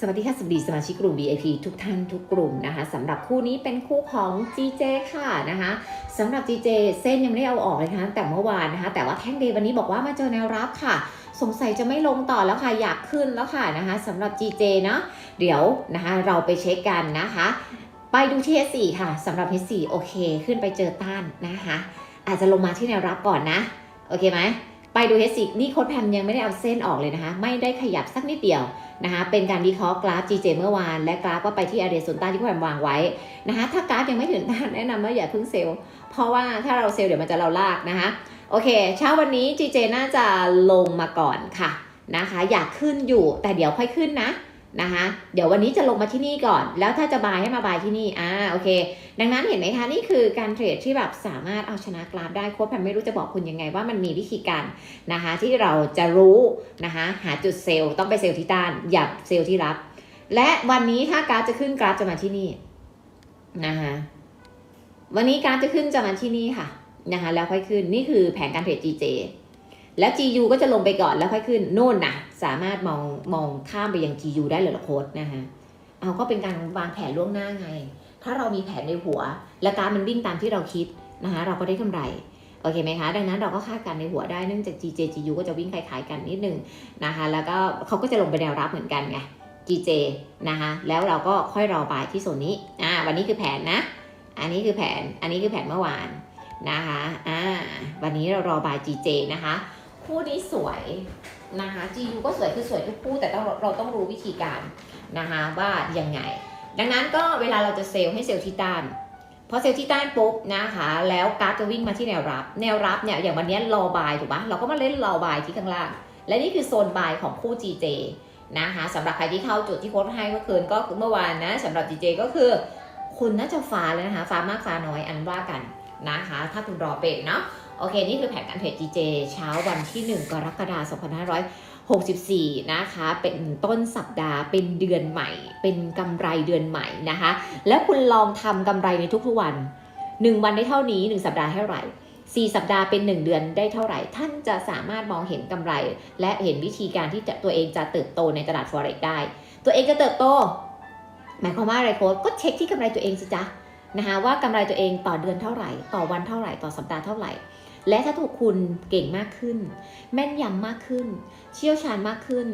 สวัสดีค่ะสวัสดีสมาชิกกลุ่ม VIP ทุกท่านทุกกลุ่มนะคะสำหรับคู่นี้เป็นคู่ของ GJ ค่ะนะคะสำหรับ GJ เส้นยังไม่ได้เอาออกเลยนะแต่เมื่อวานนะคะแต่ว่าแท่งเดย์วันนี้บอกว่ามาเจอแนวรับค่ะ สงสัยจะไม่ลงต่อแล้วค่ะ อยากขึ้นแล้วค่ะนะคะสำหรับ GJ เนาะเดี๋ยวนะคะเราไปเช็คกันนะคะ ไปดูที่ S4 ค่ะสำหรับ S4 โอเค ขึ้นไปเจอต้านนะคะ อาจจะลงมาที่แนวรับก่อนนะ โอเคไหม ไปดูเฮสิกนี่โค้ดแพมยังไม่ได้เอาเส้นออกเลยนะคะ ไม่ได้ขยับสักนิดเดียวนะคะ เป็นการวิเคราะห์กราฟ GJ เมื่อวาน และกราฟก็ไปที่อาเรียส่วนต้านที่แพมวางไว้นะคะ ถ้ากราฟยังไม่ถึงต้านแนะนำว่าอย่าเพิ่งเซลล์ เพราะว่าถ้าเราเซลล์เดี๋ยวมันจะเราลากนะคะ โอเค เช้าวันนี้ GJ น่าจะลงมาก่อนค่ะนะคะ อยากขึ้นอยู่แต่เดี๋ยวค่อยขึ้นนะ นะคะเดี๋ยววันนี้จะลงมาที่นี่ก่อน แล้วถ้าจะบายให้มาบายที่นี่อ่าโอเค ดังนั้นเห็นไหมคะนี่คือการเทรดที่แบบสามารถเอาชนะกราฟได้โค้ชแพมไม่รู้จะบอกคุณยังไงว่ามันมีวิธีการนะคะที่เราจะรู้นะคะหาจุดเซลล์ต้องไปเซลล์ที่ต้านอย่าเซลล์ที่รับ และวันนี้ถ้ากราฟจะขึ้นกราฟจะมาที่นี่นะคะวันนี้กราฟจะขึ้นจะมาที่นี่ค่ะนะคะแล้วค่อยขึ้นนี่คือแผนการเทรด GJ แล้ว GU ก็จะลงไปก่อนแล้วค่อยขึ้นโน่นนะสามารถมองมองข้ามไปยัง GU ได้เลยหรอโค้ดนะคะเอาก็เป็นการวางแผนล่วงหน้าไง ถ้าเรามีแผนในหัว และการมันวิ่งตามที่เราคิดนะคะเราก็ได้กำไรโอเคไหมคะ ดังนั้นเราก็คาดการณ์ในหัวได้เนื่องจาก GJ GU ก็จะวิ่งคล้ายๆกันนิดนึงนะคะ แล้วก็เขาก็จะลงไปแนวรับเหมือนกันไง GJ นะคะ แล้วเราก็ค่อยรอบายที่โซนนี้ อ่า วันนี้คือแผนนะ อันนี้คือแผน อันนี้คือแผนเมื่อวานนะคะ อ่า วันนี้เรารอบาย GJ นะคะ คู่นี้สวยนะคะ GU ก็สวยคือสวยทุกคู่แต่ต้องเราต้องรู้วิธีการนะคะว่ายังไง ดังนั้นก็เวลาเราจะเซลล์ให้เซลล์ที่ต้านพอเซลล์ที่ต้านปุ๊บนะคะแล้วกราฟจะวิ่งมาที่แนวรับ แนวรับเนี่ยอย่างวันนี้รอบายถูกปะเราก็มาเล่นรอบายที่ข้างล่าง และนี่คือโซนบายของคู่ GJ นะคะสำหรับใครที่เข้าจุดที่โค้ดให้เมื่อคืนก็เมื่อวานนะสำหรับ GJ ก็คือคุณน่าจะฟ้าเลยนะคะฟ้ามากฟ้าน้อยอันว่ากันนะคะ ถ้าคุณรอเป็นเนาะ โอเค นี่คือแผนการเทรด GJ เช้าวันที่ 1 กรกฎาคม2564 นะคะ เป็นต้นสัปดาห์เป็นเดือนใหม่ เป็นกำไรเดือนใหม่นะคะ แล้วคุณลองทำกำไรในทุกๆวัน 1 วันได้เท่านี้ 1 สัปดาห์เท่าไหร่ 4 สัปดาห์เป็น 1 เดือนได้เท่าไหร่ ท่านจะสามารถมองเห็นกำไร และเห็นวิธีการที่จะตัวเองจะเติบโตในตลาด forex ได้ ตัวเองจะเติบโต หมายความว่าอะไรโค้ดก็เช็คที่กำไรตัวเองสิจ๊ะนะคะว่ากำไรตัวเองต่อเดือนเท่าไหร่ ต่อวันเท่าไหร่ต่อสัปดาห์เท่าไหร่ และถ้าถูกคุณเก่งมากขึ้น แม่นยำมากขึ้น เชี่ยวชาญมากขึ้น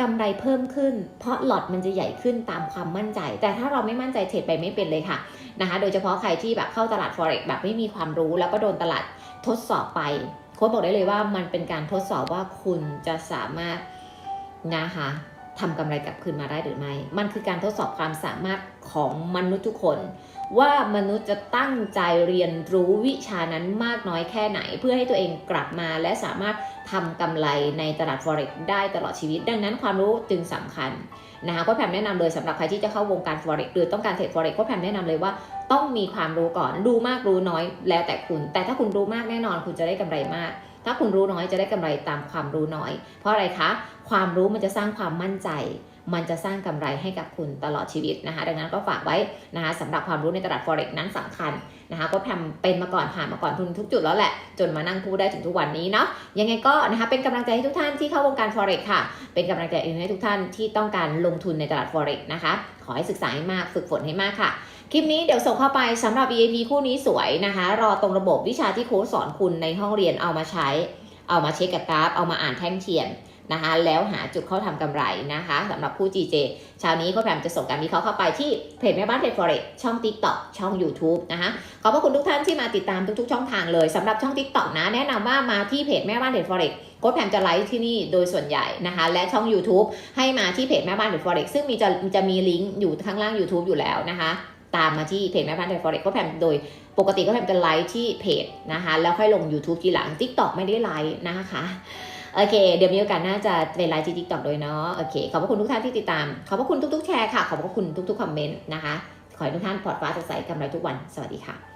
กำไรเพิ่มขึ้น เพราะหลอดมันจะใหญ่ขึ้นตามความมั่นใจ แต่ถ้าเราไม่มั่นใจเทรดไปไม่เป็นเลยค่ะนะคะ โดยเฉพาะใครที่แบบเข้าตลาด forex แบบไม่มีความรู้ แล้วก็โดนตลาดทดสอบไปโค้ชบอกได้เลยว่ามันเป็นการทดสอบว่าคุณจะสามารถนะคะ ทำกำไรกลับคืนมาได้หรือไม่ มันคือการทดสอบความสามารถของมนุษย์ทุกคน ว่ามนุษย์จะตั้งใจเรียนรู้วิชานั้นมากน้อยแค่ไหน เพื่อให้ตัวเองกลับมาและสามารถทำกำไรในตลาด forex ได้ตลอดชีวิต ดังนั้นความรู้จึงสำคัญนะคะก็แพมแนะนำเลยสำหรับใครที่จะเข้าวงการ forex หรือต้องการเทรด forex ก็แพมแนะนำเลยว่าต้องมีความรู้ก่อนรู้มากรู้น้อยแล้วแต่คุณ แต่ถ้าคุณรู้มากแน่นอนคุณจะได้กำไรมาก ถ้าคุณรู้น้อยจะได้กำไรตามความรู้น้อย เพราะอะไรคะ ความรู้มันจะสร้างความมั่นใจ มันจะสร้างกำไรให้กับคุณตลอดชีวิตนะคะ ดังนั้นก็ฝากไว้นะคะสำหรับความรู้ในตลาด forex นั้นสำคัญนะคะ ก็ทำเป็นมาก่อนผ่านมาก่อนทุนทุกจุดแล้วแหละ จนมานั่งพูดได้ถึงทุกวันนี้เนาะ ยังไงก็นะคะเป็นกำลังใจให้ทุกท่านที่เข้าวงการ forex ค่ะ เป็นกำลังใจให้ทุกท่านที่ต้องการลงทุนในตลาด forex นะคะ ขอให้ศึกษาให้มาก ฝึกฝนให้มากค่ะ คลิปนี้เดี๋ยวส่งเข้าไปสำหรับ EAP คู่นี้สวยนะคะ รอตรงระบบวิชาที่โค้ชสอนคุณในห้องเรียนเอามาใช้ เอามาเช็คกับกราฟ เอามาอ่านแท่งเทียนนะคะ แล้วหาจุดเข้าทำกำไรนะคะสำหรับผู้ GJ เช้านี้ก็แพมจะส่งการวิเคราะห์เข้าไปที่เพจแม่บ้านเทรด forex ช่อง TikTok ช่อง YouTube นะคะขอบพระคุณทุกท่านที่มาติดตามทุกๆ ช่องทางเลยสำหรับช่อง TikTok นะแนะนำว่ามาที่เพจแม่บ้านเทรด forex โค้ดแพมจะไลฟ์ที่นี่โดยส่วนใหญ่นะคะ และช่อง YouTube ให้มาที่เพจแม่บ้านเทรด forex ซึ่งมีจะจะมีลิงก์อยู่ข้างล่าง YouTube อยู่แล้วนะคะ ตามมาที่เพจแม่บ้านเทรด forex ก็แพมโดยปกติก็แพมจะไลฟ์ที่เพจนะคะ แล้วค่อยลง YouTube ทีหลัง TikTok ไม่ได้ไลฟ์นะคะโอเค เดี๋ยวมีโอกาสน่าจะเป็นไลฟ์ที่ TikTok ด้วยเนาะโอเค ขอบพระคุณทุกท่านที่ติดตาม ขอบพระคุณทุกๆแชร์ค่ะ ขอบพระคุณทุกๆคอมเมนต์นะคะ ขอให้ทุกท่านปลอดฟ้าสดใสกำไรทุกวัน สวัสดีค่ะ